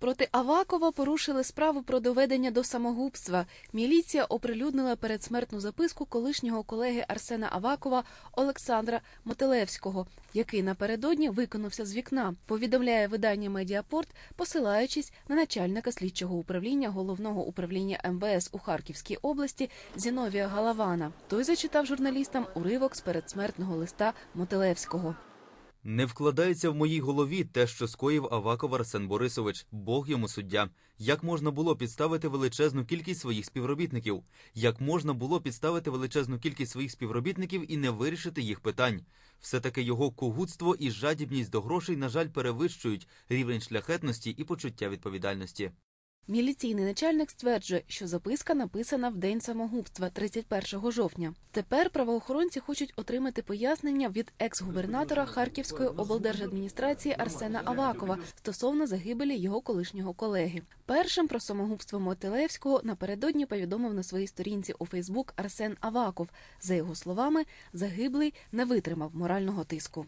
Проти Авакова порушили справу про доведення до самогубства. Міліція оприлюднила передсмертну записку колишнього колеги Арсена Авакова Олександра Мотилевського, який напередодні виконався з вікна. Повідомляє видання Медіапорт, посилаючись на начальника слідчого управління головного управління МВС у Харківській області Зіновія Галавана. Той зачитав журналістам уривок з передсмертного листа Мотилевського. Не вкладається в моїй голові те, що скоїв Аваков Арсен Борисович, Бог йому суддя. Як можна було підставити величезну кількість своїх співробітників? Як можна було підставити величезну кількість своїх співробітників і не вирішити їх питань? Все таки його когутство і жадібність до грошей, на жаль, перевищують рівень шляхетності і почуття відповідальності. Міліційний начальник стверджує, що записка написана в день самогубства, 31 жовтня. Тепер правоохоронці хочуть отримати пояснення від екс-губернатора Харківської облдержадміністрації Арсена Авакова стосовно загибелі його колишнього колеги. Першим про самогубство Мотилевського напередодні повідомив на своїй сторінці у Фейсбук Арсен Аваков. За його словами, загиблий не витримав морального тиску.